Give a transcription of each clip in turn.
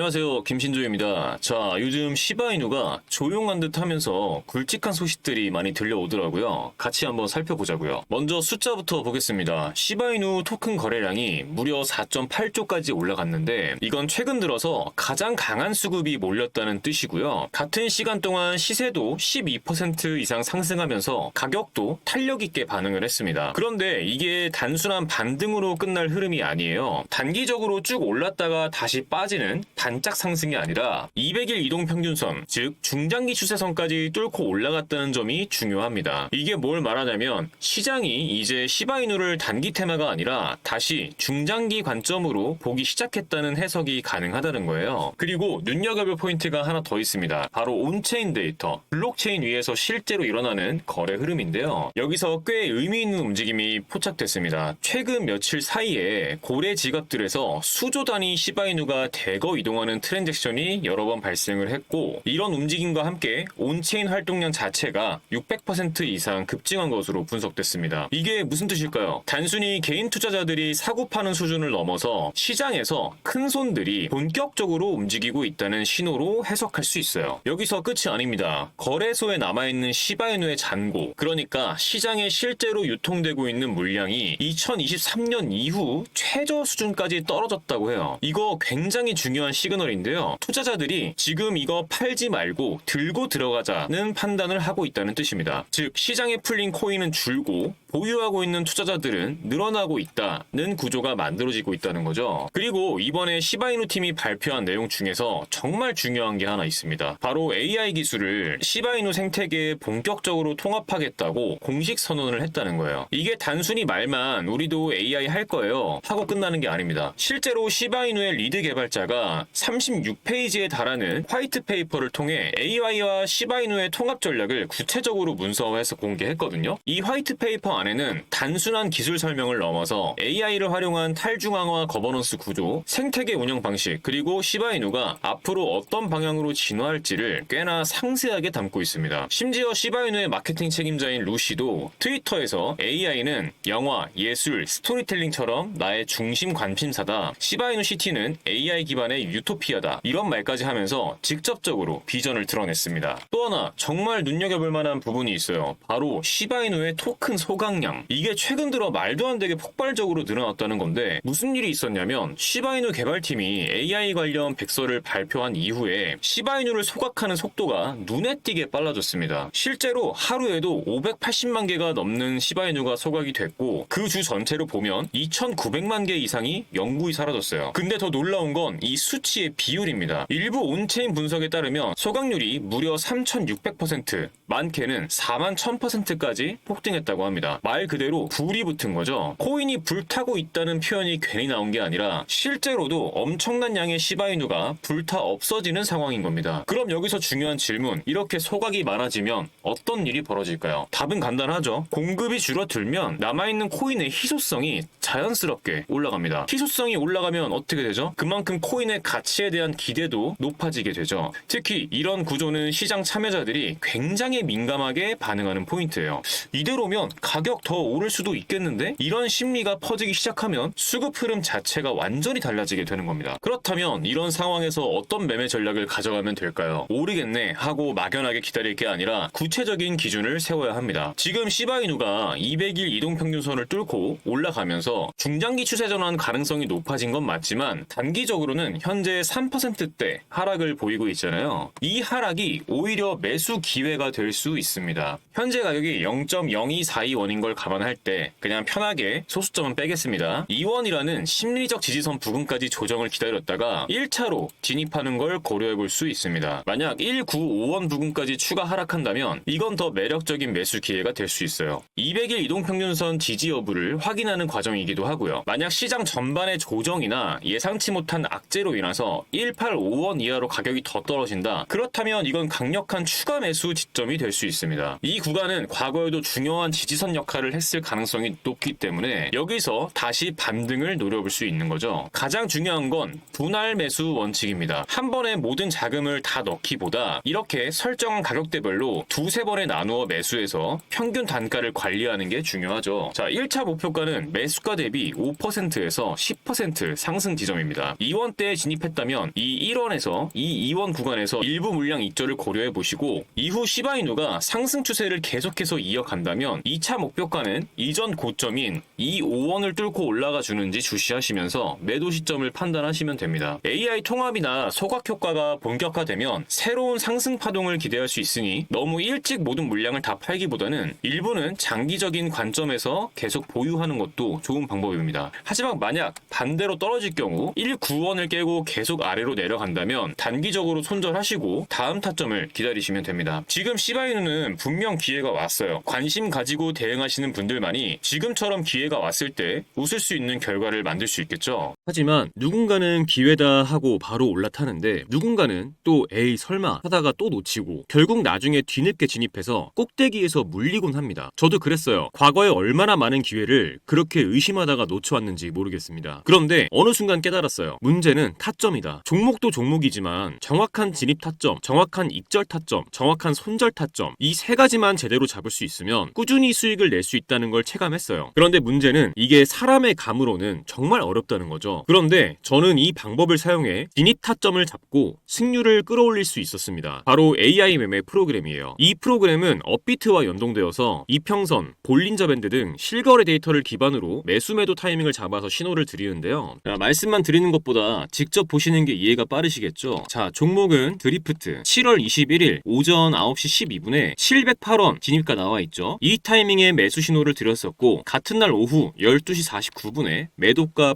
안녕하세요. 김신조입니다. 자, 요즘 시바이누가 조용한 듯 하면서 굵직한 소식들이 많이 들려오더라고요. 같이 한번 살펴보자고요. 먼저 숫자부터 보겠습니다. 시바이누 토큰 거래량이 무려 4.8조까지 올라갔는데 이건 최근 들어서 가장 강한 수급이 몰렸다는 뜻이고요. 같은 시간 동안 시세도 12% 이상 상승하면서 가격도 탄력 있게 반응을 했습니다. 그런데 이게 단순한 반등으로 끝날 흐름이 아니에요. 단기적으로 쭉 올랐다가 다시 빠지는 반짝 상승이 아니라 200일 이동 평균선, 즉 중장기 추세선까지 뚫고 올라갔다는 점이 중요합니다. 이게 뭘 말하냐면 시장이 이제 시바이누를 단기 테마가 아니라 다시 중장기 관점으로 보기 시작했다는 해석이 가능하다는 거예요. 그리고 눈여겨볼 포인트가 하나 더 있습니다. 바로 온체인 데이터, 블록체인 위에서 실제로 일어나는 거래 흐름인데요. 여기서 꽤 의미 있는 움직임이 포착됐습니다. 최근 며칠 사이에 고래 지갑들에서 수조 단위 시바이누가 대거 이동 하는 트랜잭션이 여러 번 발생을 했고 이런 움직임과 함께 온체인 활동량 자체가 600% 이상 급증한 것으로 분석됐습니다. 이게 무슨 뜻일까요? 단순히 개인 투자자들이 사고 파는 수준을 넘어서 시장에서 큰 손들이 본격적으로 움직이고 있다는 신호로 해석할 수 있어요. 여기서 끝이 아닙니다. 거래소에 남아있는 시바이누의 잔고, 그러니까 시장에 실제로 유통되고 있는 물량이 2023년 이후 최저 수준까지 떨어졌다고 해요. 이거 굉장히 중요한 시그널인데요. 투자자들이 지금 이거 팔지 말고 들고 들어가자는 판단을 하고 있다는 뜻입니다. 즉, 시장에 풀린 코인은 줄고 보유하고 있는 투자자들은 늘어나고 있다는 구조가 만들어지고 있다는 거죠. 그리고 이번에 시바이누 팀이 발표한 내용 중에서 정말 중요한 게 하나 있습니다. 바로 AI 기술을 시바이누 생태계에 본격적으로 통합하겠다고 공식 선언을 했다는 거예요. 이게 단순히 말만 우리도 AI 할 거예요 하고 끝나는 게 아닙니다. 실제로 시바이누의 리드 개발자가 36페이지에 달하는 화이트 페이퍼를 통해 AI와 시바이누의 통합 전략을 구체적으로 문서화해서 공개했거든요. 이 화이트 페이퍼 안에는 단순한 기술 설명을 넘어서 AI를 활용한 탈중앙화 거버넌스 구조, 생태계 운영 방식, 그리고 시바이누가 앞으로 어떤 방향으로 진화할지를 꽤나 상세하게 담고 있습니다. 심지어 시바이누의 마케팅 책임자인 루시도 트위터에서 AI는 영화, 예술, 스토리텔링처럼 나의 중심 관심사다. 시바이누 시티는 AI 기반의 유토피아다. 이런 말까지 하면서 직접적으로 비전을 드러냈습니다. 또 하나 정말 눈여겨볼 만한 부분이 있어요. 바로 시바이누의 토큰 소 각량. 이게 최근 들어 말도 안 되게 폭발적으로 늘어났다는 건데 무슨 일이 있었냐면 시바이누 개발팀이 AI 관련 백서를 발표한 이후에 시바이누를 소각하는 속도가 눈에 띄게 빨라졌습니다. 실제로 하루에도 580만 개가 넘는 시바이누가 소각이 됐고 그 주 전체로 보면 2,900만 개 이상이 영구히 사라졌어요. 근데 더 놀라운 건 이 수치의 비율입니다. 일부 온체인 분석에 따르면 소각률이 무려 3,600%, 많게는 4만 1000%까지 폭등했다고 합니다. 말 그대로 불이 붙은 거죠. 코인이 불타고 있다는 표현이 괜히 나온 게 아니라 실제로도 엄청난 양의 시바이누가 불타 없어지는 상황인 겁니다. 그럼 여기서 중요한 질문, 이렇게 소각이 많아지면 어떤 일이 벌어질까요? 답은 간단하죠. 공급이 줄어들면 남아있는 코인의 희소성이 자연스럽게 올라갑니다. 희소성이 올라가면 어떻게 되죠? 그만큼 코인의 가치에 대한 기대도 높아지게 되죠. 특히 이런 구조는 시장 참여자들이 굉장히 민감하게 반응하는 포인트예요. 이대로면 가격 더 오를 수도 있겠는데 이런 심리가 퍼지기 시작하면 수급 흐름 자체가 완전히 달라지게 되는 겁니다. 그렇다면 이런 상황에서 어떤 매매 전략을 가져가면 될까요? 모르겠네 하고 막연하게 기다릴 게 아니라 구체적인 기준을 세워야 합니다. 지금 시바이누가 200일 이동평균선을 뚫고 올라가면서 중장기 추세 전환 가능성이 높아진 건 맞지만 단기적으로는 현재 3%대 하락을 보이고 있잖아요. 이 하락이 오히려 매수 기회가 될 수 있습니다. 현재 가격이 0.0242원인 걸 감안할 때 그냥 편하게 소수점은 빼겠습니다. 2원이라는 심리적 지지선 부근까지 조정을 기다렸다가 1차로 진입하는 걸 고려해 볼 수 있습니다. 만약 195원 부근까지 추가 하락한다면 이건 더 매력적인 매수 기회가 될 수 있어요. 200일 이동평균선 지지 여부를 확인하는 과정이기도 하고요. 만약 시장 전반의 조정이나 예상치 못한 악재로 인해서 185원 이하로 가격이 더 떨어진다. 그렇다면 이건 강력한 추가 매수 지점이 될 수 있습니다. 이 구간은 과거에도 중요한 지지선 역할 역할을 했을 가능성이 높기 때문에 여기서 다시 반등을 노려볼 수 있는 거죠. 가장 중요한 건 분할 매수 원칙입니다. 한 번에 모든 자금을 다 넣기보다 이렇게 설정한 가격대별로 두세 번에 나누어 매수해서 평균 단가를 관리하는 게 중요하죠. 자, 1차 목표가는 매수가 대비 5%에서 10% 상승 지점입니다. 2원대에 진입했다면 이 1원에서 이 2원 구간에서 일부 물량 입절을 고려해 보시고 이후 시바이누가 상승 추세를 계속해서 이어간다면 2차 목 표가는 이전 고점인 이 5원을 뚫고 올라가 주는지 주시하시면서 매도 시점을 판단하시면 됩니다. AI 통합이나 소각 효과가 본격화되면 새로운 상승 파동을 기대할 수 있으니 너무 일찍 모든 물량을 다 팔기보다는 일부는 장기적인 관점에서 계속 보유하는 것도 좋은 방법입니다. 하지만 만약 반대로 떨어질 경우 1,9원을 깨고 계속 아래로 내려간다면 단기적으로 손절하시고 다음 타점을 기다리시면 됩니다. 지금 시바이누는 분명 기회가 왔어요. 관심 가지고 대응 하시는 분들만이 지금처럼 기회가 왔을 때 웃을 수 있는 결과를 만들 수 있겠죠. 하지만 누군가는 기회다 하고 바로 올라타는데 누군가는 또 에이 설마 하다가 또 놓치고 결국 나중에 뒤늦게 진입해서 꼭대기에서 물리곤 합니다. 저도 그랬어요. 과거에 얼마나 많은 기회를 그렇게 의심하다가 놓쳐왔는지 모르겠습니다. 그런데 어느 순간 깨달았어요. 문제는 타점이다. 종목도 종목이지만 정확한 진입 타점, 정확한 익절 타점, 정확한 손절 타점 이 세 가지만 제대로 잡을 수 있으면 꾸준히 수익을 낼 수 있다는 걸 체감했어요. 그런데 문제는 이게 사람의 감으로는 정말 어렵다는 거죠. 그런데 저는 이 방법을 사용해 진입 타점을 잡고 승률을 끌어올릴 수 있었습니다. 바로 AI 매매 프로그램이에요. 이 프로그램은 업비트와 연동되어서 이평선, 볼린저 밴드 등 실거래 데이터를 기반으로 매수 매도 타이밍을 잡아서 신호를 드리는데요. 자, 말씀만 드리는 것보다 직접 보시는 게 이해가 빠르시겠죠? 자, 종목은 드리프트 7월 21일 오전 9시 12분에 708원 진입가 나와 있죠. 이 타이밍에 매수 신호를 드렸었고 같은 날 오후 12시 49분에 매도가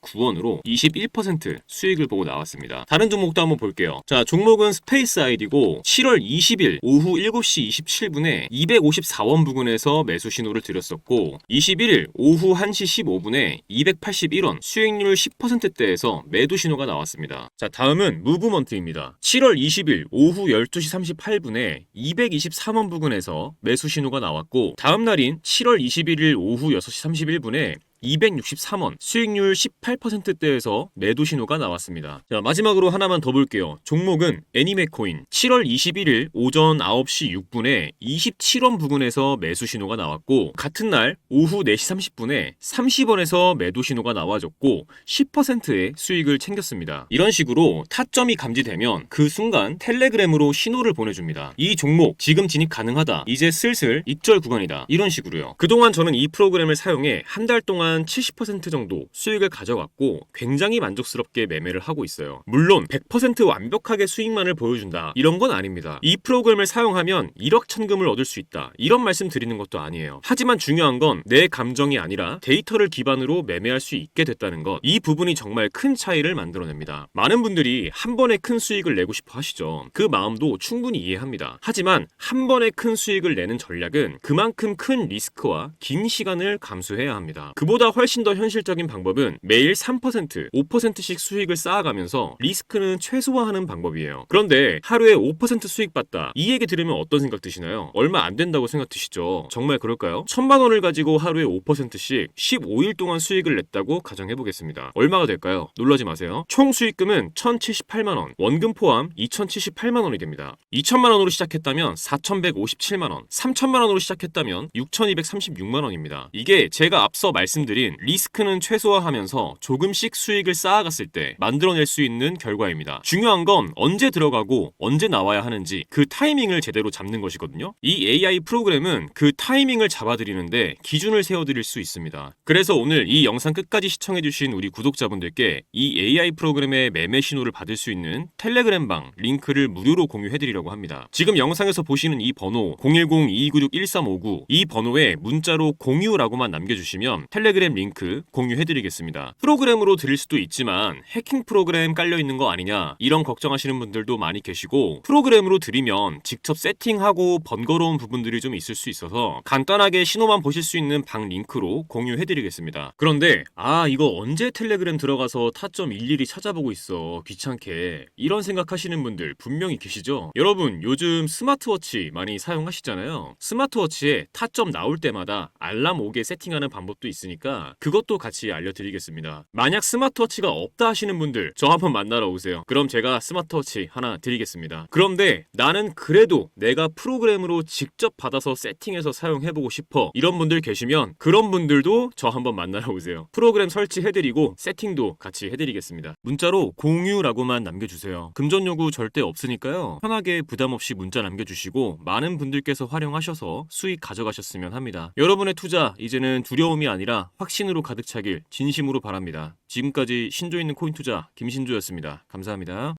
859원으로 21% 수익을 보고 나왔습니다. 다른 종목도 한번 볼게요. 자, 종목은 스페이스 아이디고 7월 20일 오후 7시 27분에 254원 부근에서 매수 신호를 드렸었고 21일 오후 1시 15분에 281원 수익률 10%대에서 매도 신호가 나왔습니다. 자, 다음은 무브먼트입니다. 7월 20일 오후 12시 38분에 223원 부근에서 매수 신호가 나왔고 다음 날인 7월 21일 오후 6시 31분에 263원, 수익률 18%대에서 매도 신호가 나왔습니다. 자, 마지막으로 하나만 더 볼게요. 종목은 애니메코인. 7월 21일 오전 9시 6분에 27원 부근에서 매수 신호가 나왔고, 같은 날 오후 4시 30분에 30원에서 매도 신호가 나와줬고, 10%의 수익을 챙겼습니다. 이런 식으로 타점이 감지되면 그 순간 텔레그램으로 신호를 보내줍니다. 이 종목 지금 진입 가능하다. 이제 슬슬 익절 구간이다. 이런 식으로요. 그동안 저는 이 프로그램을 사용해 한 달 동안 70% 정도 수익을 가져갔고 굉장히 만족스럽게 매매를 하고 있어요. 물론 100% 완벽하게 수익만을 보여준다. 이런 건 아닙니다. 이 프로그램을 사용하면 1억 천금을 얻을 수 있다. 이런 말씀 드리는 것도 아니에요. 하지만 중요한 건 내 감정이 아니라 데이터를 기반으로 매매할 수 있게 됐다는 것. 이 부분이 정말 큰 차이를 만들어냅니다. 많은 분들이 한 번에 큰 수익을 내고 싶어 하시죠. 그 마음도 충분히 이해합니다. 하지만 한 번에 큰 수익을 내는 전략은 그만큼 큰 리스크와 긴 시간을 감수해야 합니다. 그보다 훨씬 더 현실적인 방법은 매일 3%, 5%씩 수익을 쌓아가면서 리스크는 최소화하는 방법이에요. 그런데 하루에 5% 수익 받다. 이 얘기 들으면 어떤 생각 드시나요? 얼마 안 된다고 생각 드시죠? 정말 그럴까요? 천만 원을 가지고 하루에 5%씩 15일 동안 수익을 냈다고 가정해 보겠습니다. 얼마가 될까요? 놀라지 마세요. 총 수익금은 1,078만 원, 원금 포함 2,078만 원이 됩니다. 2천만 원으로 시작했다면 4,157만 원, 3천만 원으로 시작했다면 6,236만 원입니다. 이게 제가 앞서 말씀드린 리스크는 최소화하면서 조금씩 수익을 쌓아갔을 때 만들어낼 수 있는 결과입니다. 중요한 건 언제 들어가고 언제 나와야 하는지 그 타이밍을 제대로 잡는 것이거든요. 이 AI 프로그램은 그 타이밍을 잡아드리는데 기준을 세워드릴 수 있습니다. 그래서 오늘 이 영상 끝까지 시청해주신 우리 구독자분들께 이 AI 프로그램의 매매 신호를 받을 수 있는 텔레그램 방 링크를 무료로 공유해드리려고 합니다. 지금 영상에서 보시는 이 번호 010-2296-1359 이 번호에 문자로 공유라고만 남겨주시면 텔레그램 텔레그램 링크 공유해드리겠습니다. 프로그램으로 드릴 수도 있지만 해킹 프로그램 깔려 있는 거 아니냐 이런 걱정하시는 분들도 많이 계시고 프로그램으로 드리면 직접 세팅하고 번거로운 부분들이 좀 있을 수 있어서 간단하게 신호만 보실 수 있는 방 링크로 공유해드리겠습니다. 그런데 아 이거 언제 텔레그램 들어가서 타점 일일이 찾아보고 있어 귀찮게 이런 생각하시는 분들 분명히 계시죠? 여러분 요즘 스마트워치 많이 사용하시잖아요. 스마트워치에 타점 나올 때마다 알람 오게 세팅하는 방법도 있으니까 그것도 같이 알려드리겠습니다. 만약 스마트워치가 없다 하시는 분들 저 한번 만나러 오세요. 그럼 제가 스마트워치 하나 드리겠습니다. 그런데 나는 그래도 내가 프로그램으로 직접 받아서 세팅해서 사용해보고 싶어 이런 분들 계시면 그런 분들도 저 한번 만나러 오세요. 프로그램 설치해드리고 세팅도 같이 해드리겠습니다. 문자로 공유라고만 남겨주세요. 금전 요구 절대 없으니까요. 편하게 부담 없이 문자 남겨주시고 많은 분들께서 활용하셔서 수익 가져가셨으면 합니다. 여러분의 투자 이제는 두려움이 아니라 확신으로 가득 차길 진심으로 바랍니다. 지금까지 신조 있는 코인 투자 김신조였습니다. 감사합니다.